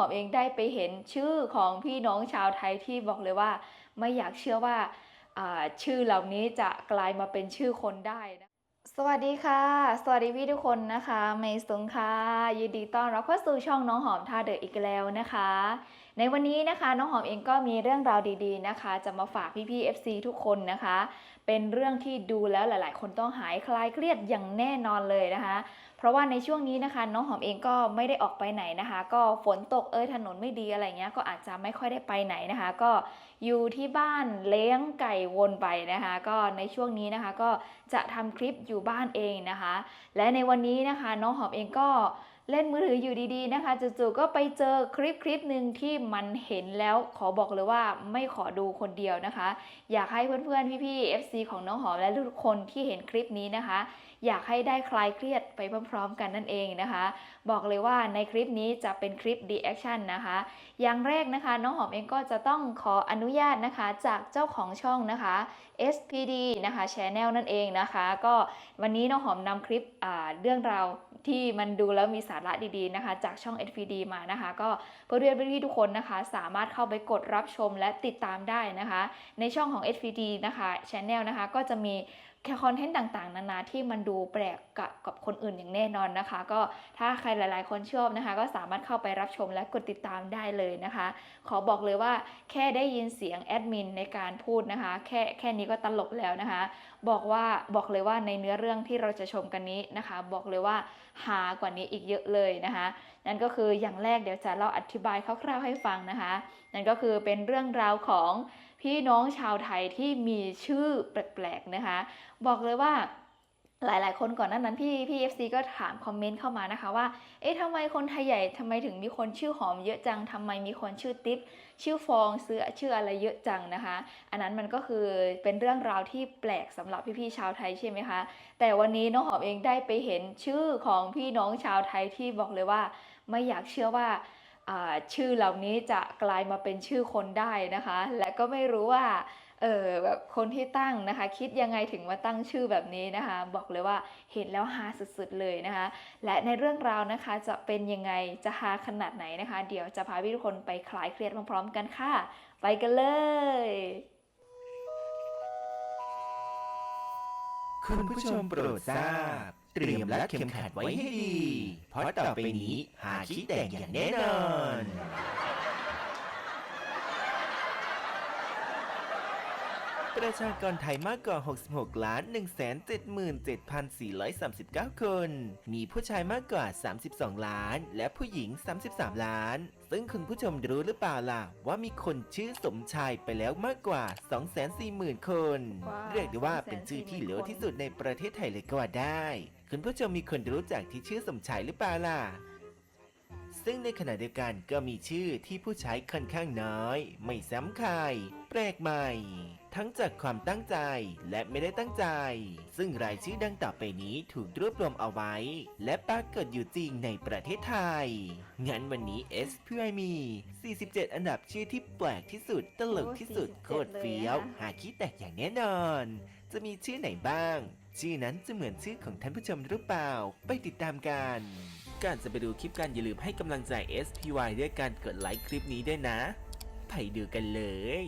หอมเองได้ไปเห็นชื่อของพี่น้องชาวไทยที่บอกเลยว่า ไม่อยากเชื่อว่าชื่อเหล่านี้จะกลายมาเป็นชื่อคนได้นะสวัสดีค่ะ สวัสดีพี่ทุกคนนะคะเมย์สุงค่ะยินดีต้อนรับเข้าสู่ช่องน้องหอมท่าเดออีกแล้วนะคะ ในวันนี้นะคะน้องหอมเองก็มีเรื่องราวดีๆนะคะ จะมาฝากพี่ๆ FC ทุกคนนะคะ เป็นเรื่องที่ดูแล้วหลาย ๆ คนต้องหายคลายเครียดอย่างแน่นอนเลยนะคะ เพราะว่าในช่วงนี้นะคะน้องหอมเองก็ไม่ได้ออกไปไหนนะคะ ก็ฝนตกเอยถนนไม่ดีอะไรเงี้ยก็อาจจะไม่ค่อยได้ไปไหนนะคะ ก็อยู่ที่บ้านเลี้ยงไก่วนไปนะคะ ก็ในช่วงนี้นะคะก็จะทำคลิปอยู่บ้านเองนะคะ และในวันนี้นะคะ น้องหอมเองก็ เล่นมือถืออยู่ดีๆนะคะจู่ๆก็ไปเจอคลิปคลิปหนึ่งที่มันเห็นแล้วขอบอกเลยว่าไม่ขอดูคนเดียวนะคะ อยากให้เพื่อนๆพี่ๆ FC ของน้องหอมและทุกคนที่เห็นคลิปนี้นะคะ อยากให้ได้คลายเครียดไปพร้อมๆ กันนั่นเองนะคะ บอกเลยว่าในคลิปนี้จะเป็นคลิป reaction นนะคะ อย่างแรกนะคะ น้องหอมเองก็จะต้องขออนุญาตนะคะ จากเจ้าของช่องนะคะ SPD นะคะ Channel นั่นเองนะคะ ก็วันนี้น้องหอมนำคลิปอ่าเรื่องราว ที่มันดูแล้วมีสาระดีๆนะคะ จากช่อง SPD มานะคะ ก็เพื่อนๆพี่ทุกคนนะคะ สามารถเข้าไปกดรับชมและติดตามได้นะคะ ในช่องของ SPD นะคะ Channel นะคะก็จะมี ค่คอนเทนต์ต่างๆ นานาที่มันดูแปลกกับกับคนอื่นอย่างแน่นอนนะคะ ก็ถ้าใครหลายๆ คนชอบนะคะ ก็สามารถเข้าไปรับชมและกดติดตามได้เลยนะคะ ขอบอกเลยว่าแค่ได้ยินเสียงแอดมินในการพูดนะคะ แค่แค่นี้ก็ตลกแล้วนะคะ บอกว่าบอกเลยว่าในเนื้อเรื่องที่เราจะชมกันนี้นะคะ บอกเลยว่าหากว่านี้อีกเยอะเลยนะคะ นั่นก็คืออย่างแรกเดี๋ยวจะเล่าอธิบายคร่าวๆให้ฟังนะคะ นั่นก็คือเป็นเรื่องราวของพี่น้องชาวไทยที่มีชื่อแปลกๆนะคะ บอกเลยว่าหลาย ๆ คนก่อนหนั้นนั้นพี่พี่เอฟซีก็ถามคอมเมนต์เข้ามานะคะว่า เอ๊ะทำไมคนไทยใหญ่ทำไมถึงมีคนชื่อหอมเยอะจังทำไมมีคนชื่อติ๊บชื่อฟองเสือชื่ออะไรเยอะจังนะคะ อันนั้นมันก็คือเป็นเรื่องราวที่แปลกสำหรับพี่ ๆ ชาวไทยใช่ไหมคะ แต่วันนี้น้องหอมเองได้ไปเห็นชื่อของพี่น้องชาวไทยที่บอกเลยว่าไม่อยากเชื่อว่าชื่อเหล่านี้จะกลายมาเป็นชื่อคนได้นะคะ และก็ไม่รู้ว่าเออแบบคนที่ตั้งนะคะ คิดยังไงถึงมาตั้งชื่อแบบนี้นะคะ บอกเลยว่าเห็นแล้วฮาสุดๆเลยนะคะ และในเรื่องราวนะคะจะเป็นยังไงจะฮาขนาดไหนนะคะ เดี๋ยวจะพาพี่ทุกคนไปคลายเครียดพร้อมๆกันค่ะ ไปกันเลยคุณผู้ชมโปรดทราบ เตรียมและเข็มขัดไว้ให้ดี เพราะต่อไปนี้หาขี้แตกอย่างแน่นอน ประชากรไทยมากกว่า 66 ล้าน 177,439 คน มีผู้ชายมากกว่า 32 ล้าน และผู้หญิง 33 ล้าน ซึ่งคุณผู้ชมรู้หรือเปล่าล่ะ ว่ามีคนชื่อสมชายไปแล้วมากกว่า 240,000 คน ว้าว เรียกได้ว่าเป็นชื่อที่เหลือที่สุดในประเทศไทยเลยก็ว่าได้ คุณผู้ชมมีคนรู้จักที่ชื่อสมชายหรือเปล่าล่ะ ซึ่งในขณะเดียวกันก็มีชื่อที่ผู้ใช้ค่อนข้างน้อย ไม่ซ้ำใครแปลกใหม่ ทั้งจากความตั้งใจและไม่ได้ตั้งใจ ซึ่งรายชื่อดังต่อไปนี้ถูกรวบรวมเอาไว้ และปรากฏอยู่จริงในประเทศไทย งั้นวันนี้เอสเพื่อมี 47 อันดับชื่อที่แปลกที่สุด ตลกที่สุด โคตรเฟี้ยว หาคิดแตกอย่างแน่นอน จะมีชื่อไหนบ้าง ชื่อนั้นจะเหมือนชื่อของท่านผู้ชมหรือเปล่า ไปติดตามกันก่อนจะไปดูคลิปกันอย่าลืมให้กำลังใจ SPY ด้วยการกดไลค์คลิปนี้ด้วยนะ ไปดูกันเลย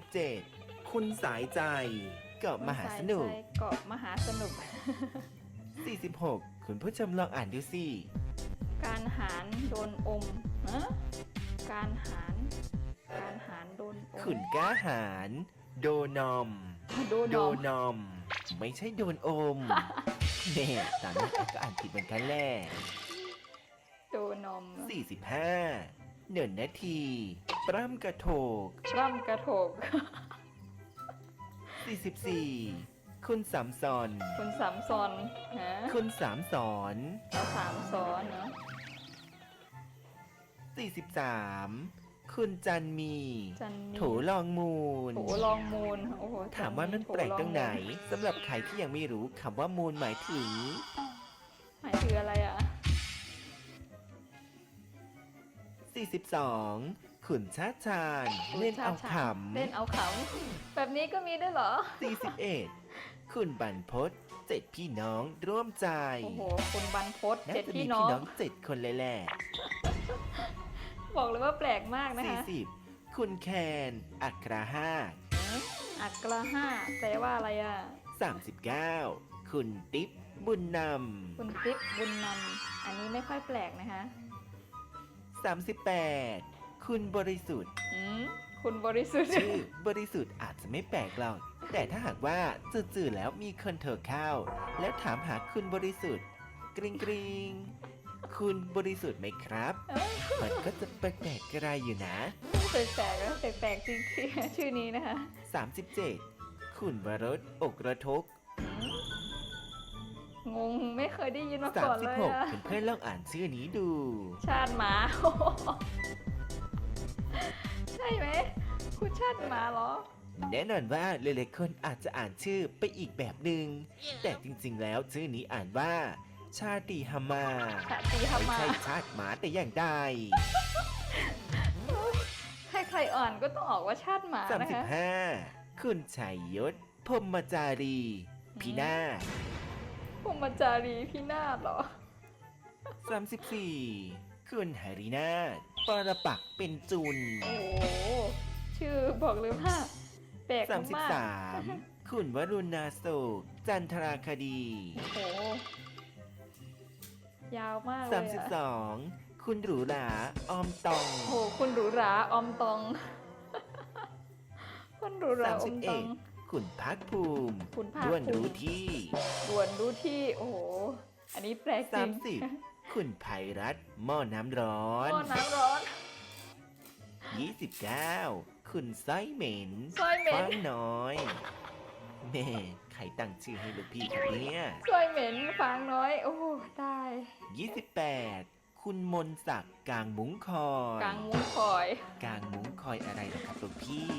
47 คุณสายใจเกาะมหาสนุกสายใจเกาะมหาสนุก 46 คุณผู้ชมลองอ่านดูสิ การหารโดนอมฮะการหาร การหารโดนอมขุนกล้าหาร โดนอม โดนโดอมนอม ไม่ใช่โดนอมเน่ตอนนี้ก็อ่านผิดเหมือนกันแหละโดนอม45หนึ่งนาทีปล้ำกระโถกร่ำกระโถก44คุณสามสอน คุณสามซอนฮะคุณสามสอนเราสามซ้อนเนาะ43 คุณจันมี จันมีโถลองมูล โถลองมูลโอ้โหถามว่ามันแปลกตรงไหนสำหรับใครที่ยังไม่รู้คำว่ามูลหมายถึง หมายถึงอะไรอะ 42 ขุนชาติชาญเล่นเอาขเล่นเอาขำแบบนี้ก็มีด้วยเหรอำ41 คุณบรรพศเจ็ดพี่น้องร่วมใจโอ้โหคุณบรรพตน่าเจ็ดจะมีพี่พี่น้องน้อง เจ็ดคนเลยแหละ บอกเลยว่าแปลกมากนะสี่คะสิบคุณแคน อัคราห้าอักระห้าแปลว่าอะไรอะสามสิบเก้าคุณติ๊บบุญนคุณติ๊บบุญนำอันนี้ไม่ค่อยแปลกนะคะำสามสิบแปดคุณบริสุทธิ์ อืมคุณบริสุทธิ์ ชื่อบริสุทธิ์อาจจะไม่แปลกหรอกแต่ถ้าหากว่าจู่ๆแล้วมีคนโทรเข้า แล้วถามหาคุณบริสุทธิ์ กริงกริงๆ คุณบริสุทธิ์ไหมครับเอ้ยมันก็จะแปลกๆกระไรอยู่นะ แปลกๆนะแปลกๆจริงๆ ชื่อนี้นะคะ 37 คุณวรสอกระทกอืมงงไม่เคยได้ยินมาก่อนเลยอะ36เพื่อนๆลองอ่านชื่อนี้ดู ชาติหมา ใช่ไหม คุณชาติหมาเหรอ แน่นอนว่าหลายๆคนอาจจะอ่านชื่อไปอีกแบบหนึ่งแต่จริงๆแล้วชื่อนี้อ่านว่า ชาติฮามาชาติฮาไม่มาใช่ชาติหมาแต่อย่างใดใครๆอ่านก็ต้องออกว่าชาติหมานะคะ35คุณชัยยศพรหมจารี พินาศพรหมจารีพี่นาฏเหรอ 34 คุณหรินาถปรปักษ์เป็นจุน โอ้โหชื่อบอกเลยว่าแปลกมาก33 คุณวรุณาโศกจันทราคดีโอ้โห ยาวมากเลยอะ32 คุณหรูหราออมตอง โอ้โหคุณหรูหราออมตองคุณหรูหราอมตอง 31 คุณพักภูมิคุณภาคด้วนภูรู้มิที่ ด่วนรู้ที่ โอ้โห อันนี้แปลกจริง30 คุณไพรัตน์หม้อน้ำร้อน หม้อน้ำร้อน 29 คุณสร้อยเหม็นสร้อยเหม็นฟังน้อยแม่ ใครตั้งชื่อให้ลูกพี่ครับเนี่ยสวยเหม็นฟางน้อย โอ้โหตาย28 คุณมนศักดิ์กลางมุ้งคอย กลางมุ้งคอย กลางมุ้งคอยอะไรนะครับลูกพี่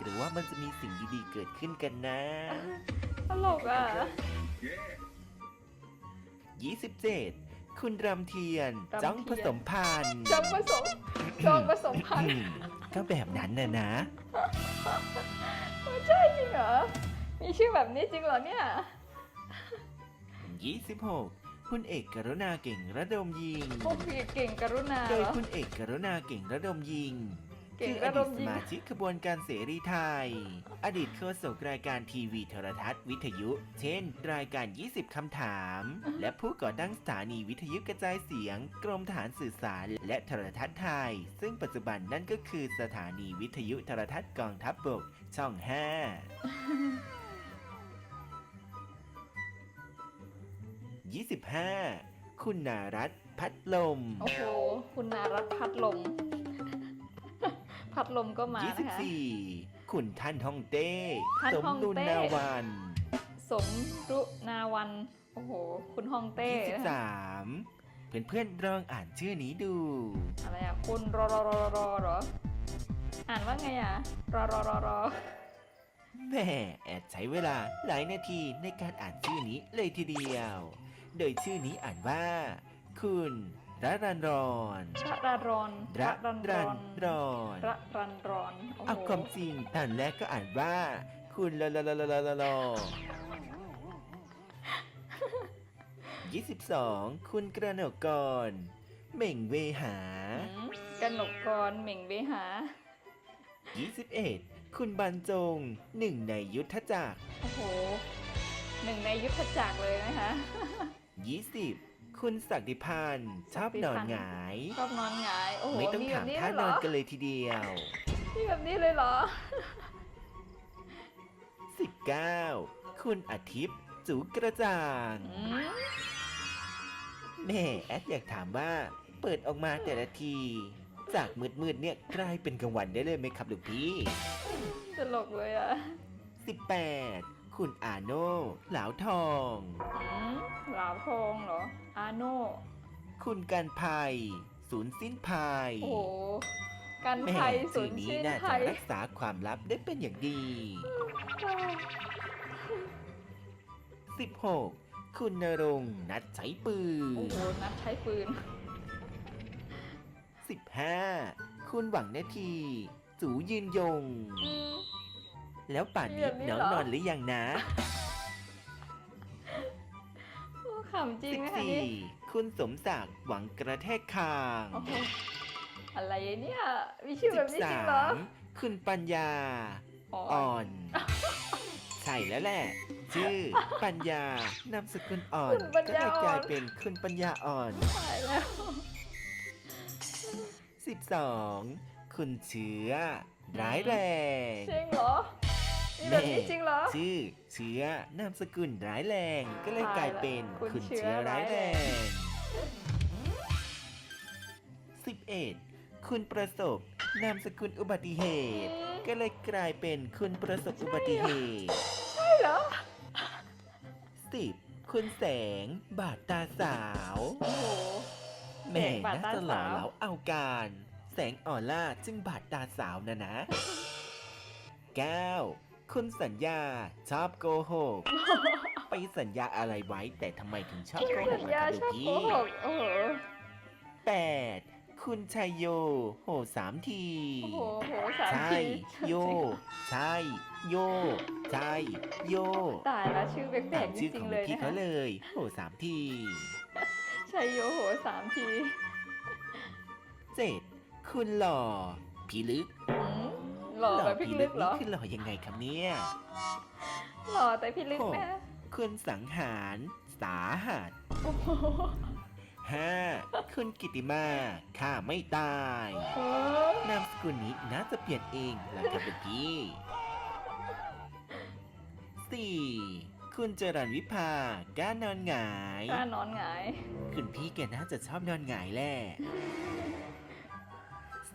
หรือว่ามันจะมีสิ่งดีๆเกิดขึ้นกันนะ ตลกอะ 27 คุณรำเทียนรำเทียน จ้องผสมพันธุ์จองผสมจองผสมพันอืธุ์มก็แบบนั้นนะนะใช่จริงเหรอ มีชื่อแบบนี้จริงเหรอเนี่ย 26 คุณเอกกรุณาเก่งระดมยิง พวกพี่เก่งกรุณาโดเหยรอ คุณเอกกรุณาเก่งระดมยิงเก่งคืออระดดีตมสยิง มาชิกขบวนการเสรีไทย อดีตโฆษกรายการทีวีโทรทัศน์วิทยุ เช่น รายการ 20 คำถาม และผู้ก่อตั้งสถานีวิทยุกระจายเสียง กรมทหารสื่อสาร และโทรทัศน์ไทย ซึ่งปัจจุบันนั่นก็คือสถานีวิทยุโทรทัศน์กองทัพบบกช่อง 5 25 คุณนารัตน์พัดลม โอ้โห คุณนารัตน์พัดลม พัดลมก็มานะคะ24 คุณท่านฮ่องเต้ ท่านสมฮ่องดุลเต้นาวัน สมรุนาวัน โอ้โห คุณฮองเต้นะคะ23 เพื่อนๆลองอ่านชื่อนี้ดู อะไรอะ คุณรอรอรอรอเหรอ อ่านว่าไงอะ รอรอรอรอ แม่แอดใช้เวลาหลายนาทีในการอ่านชื่อนี้เลยทีเดียว โดยชื่อนี้อ่านว่า คุณระรันรอนระรันรอนระรันรรัอนนรอนระรันรอนโอ้โหเอาความจริงตอนแรกก็อ่านว่า คุณละละละละละละละยี่สิบสองคุณกระหนกกรเหม่งเวหาอืมกนกกรเหม่งเวหา 21 คุณบรรจงหนึ่งในยุทธจักร โอ้โหหนึ่งในยุทธจักรเลยนะคะ 20 คุณศักดิพันธ์ชอบนอนหงาย ชอบนอนหงาย โอ้โหไม่ต้องมีแบถามบนี้ท่าเลยเหนรออนกันเลยทีเดียว มีแบบนี้เลยเหรอ 19 คุณอาทิตย์จูกระจ่างอืมแม่แอดอยากถามว่า เปิดออกมาแต่ละที จากมืดๆเนี่ยกลายเป็นกลางวันได้เลยไหมครับลูกพี่ ตลกเลยอะ 18 คุณอาโน่เหลาทอง อืม หลาวทองเหรอ อาโน่คุณการภัยศูนย์สิ้นภัยโอ้โหกันแม่ภัยสุชื่อนนี้สิ้นน่าไทจะยรักษาความลับได้เป็นอย่างดี 16 คุณนรงค์นัดใช้ปืโอ้น โหนัดใช้ปืน 15 คุณหวังนาทีจูยืนยง อืม แล้วป่านนี้แบบนี้น้องเหรอ นอนหรือยังนะำจริงนะคะนี่14คุณสมศักดิ์หวังกระแทกคางโอ้โหอะไรเนี่ย มีชื่อแบบนี้จริงเหรอ 13คุณปัญญา อ๋ออ่อน ใช่แล้วแหละ ชื่อปัญญานามสกุลอ่อนคุณปัญก็ญาเลยอ่อน กลายเป็นคุณปัญญาอ่อน ตายแล้ว 12 คุณเชื้อร้ายแรง จริงเหรอ มีแบบนี้จริงเหรอ ชื่อเชื้อนามสกุลร้ายแรง ก็เลยกลายเป็นตายละคุณคุณเชื้เชื้ออร้ายแรร้ายแรงง11 คุณประสบ นามสกุลอุบัติเหตุ ก็เลยกลายเป็นคุณประสบอุบัติเหตุ ใช่เหรอ 10 คุณแสง บาดตาสาว โอ้โห แหม่แสงบาดน่าตาจะหล่อสาวเหลาเอาการ แสงออร่าจึงบาดตาสาวนะนะ 9. คุณสัญญาชอบโกหก ไปสัญญาอะไรไว้ แต่ทำไมถึงชอบโกหสักญล่ะญาคะชอบพี่โกหกโอ้โหแปดคุณชัยโย โหสามที โอ้โหโหสามใช่ ทีโย ใช่ โย ใช่ โยตายแล้วชื่อแปลตากมๆจชื่อริของงๆเลยพี่นะเขาคะเลย โหสามที ชัยโยโหสามทีเจ็ดคุณหล่อ พี่ลึก อืม หล่อแบบพี่ลึกเหรอนี่คือหล่อยังไงครับเนี่ยหล่อแต่พี่ลึกหกนะคุณสังหารสาหัสโอ้โหห้าคุณกิติมาข้าไม่ตายเออนามสกุลนี้น่าจะเปลี่ยนเองล่ะครับเป็นพี่สี่คุณจรันวิภาก้านอนหงายกล้านอนหงาย คุณพี่แกน่าจะชอบนอนหงายแหละ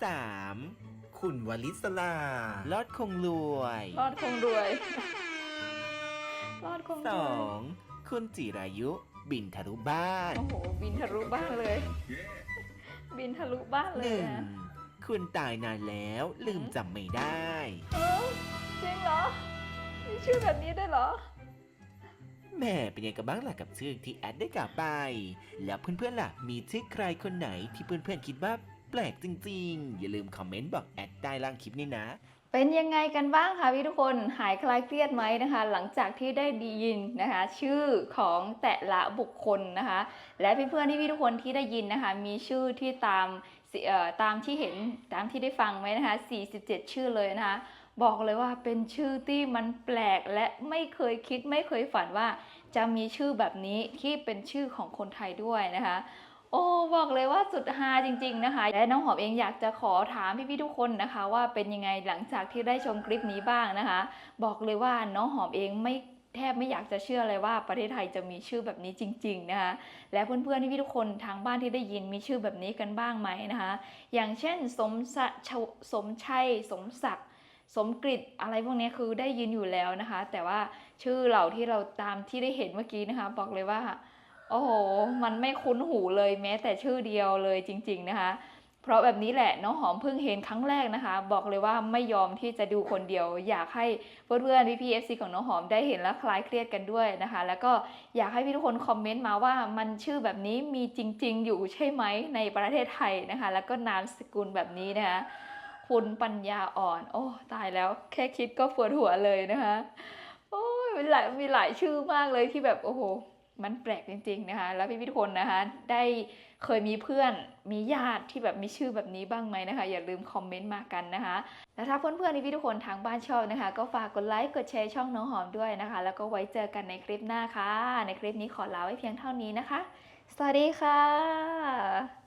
สาม คุณวลิศลาลอดคงรวยรอดคงรวยรอดคงสรอวยงคุณจิรายุ บินทะลุบ้านโอ้โห บินทะลุบ้านเลย บินทะลุบ้านหเลยนึ่งนะคุณตายนานแล้วลืมจำไม่ได้ เออจริงเหรอมีชื่อแบบนี้ได้วยเหรอ แม่เป็นยังไงกันบ้างล่ะกับชื่อที่แอดได้กล่าวไป แล้วเพื่อนๆล่ะ มีชื่อใครคนไหนที่เพื่อนๆคิดว่า แปลกจริงๆ อย่าลืมคอมเมนต์บอกแอดใต้ล่างคลิปนี้นะ เป็นยังไงกันบ้างคะพี่ทุกคนหายคลายเครียดไหมนะคะ หลังจากที่ได้ดียินนะคะ ชื่อของแต่ละบุคคลนะคะ และเพื่อนๆที่พี่ทุกคนที่ได้ยินนะคะ มีชื่อที่ตามเอ่อตามที่เห็นตามที่ได้ฟังไหมนะคะ 47 ชื่อเลยนะคะ บอกเลยว่าเป็นชื่อที่มันแปลกและไม่เคยคิดไม่เคยฝันว่า จะมีชื่อแบบนี้ที่เป็นชื่อของคนไทยด้วยนะคะ โอ้บอกเลยว่าสุดฮาจริง ๆนะคะ และน้องหอมเองอยากจะขอถามพี่ๆทุกคนนะคะ ว่าเป็นยังไงหลังจากที่ได้ชมคลิปนี้บ้างนะคะ บอกเลยว่าน้องหอมเองไม่แทบไม่อยากจะเชื่อเลยว่าประเทศไทยจะมีชื่อแบบนี้จริง ๆนะคะ และเพื่อนๆที่พี่ทุกคนทางบ้านที่ได้ยินมีชื่อแบบนี้กันบ้างไหมนะคะ อย่างเช่นสมศชสมชัยสมศักดิ์สมกฤตอะไรพวกนี้คือได้ยินอยู่แล้วนะคะ แต่ว่าชื่อเราที่เราตามที่ได้เห็นเมื่อกี้นะคะ บอกเลยว่า โอ้โห มันไม่คุ้นหูเลยแม้แต่ชื่อเดียวเลยจริง ๆนะคะ เพราะแบบนี้แหละน้องหอมเพิ่งเห็นครั้งแรกนะคะ บอกเลยว่าไม่ยอมที่จะดูคนเดียว อยากให้เพื่อนๆพี่พีเอฟซีของน้องหอมได้เห็นแล้วคลายเครียดกันด้วยนะคะ แล้วก็อยากให้พี่ทุกคนคอมเมนต์มาว่ามันชื่อแบบนี้มีจริง ๆ อยู่ใช่ไหมในประเทศไทยนะคะ แล้วก็นามสกุลแบบนี้นะคะคุณปัญญาอ่อน โอ้ตายแล้วแค่คิดก็ปวดหัวเลยนะคะโอ้ยมีหลายมีหลายชื่อมากเลยที่แบบโอ้โห มันแปลกจริง ๆนะคะ แล้วพี่พิทุกคนนะคะได้เคยมีเพื่อนมีญาติที่แบบมีชื่อแบบนี้บ้างไหมนะคะ อย่าลืมคอมเมนต์มากันนะคะ แล้วถ้าเพื่อนๆพี่พี่ทุกคนทางบ้านชอบนะคะ ก็ฝากกดไลค์กดแชร์ช่องน้องหอมด้วยนะคะ แล้วก็ไว้เจอกันในคลิปหน้าค่ะ ในคลิปนี้ขอลาไว้เพียงเท่านี้นะคะ สวัสดีค่ะ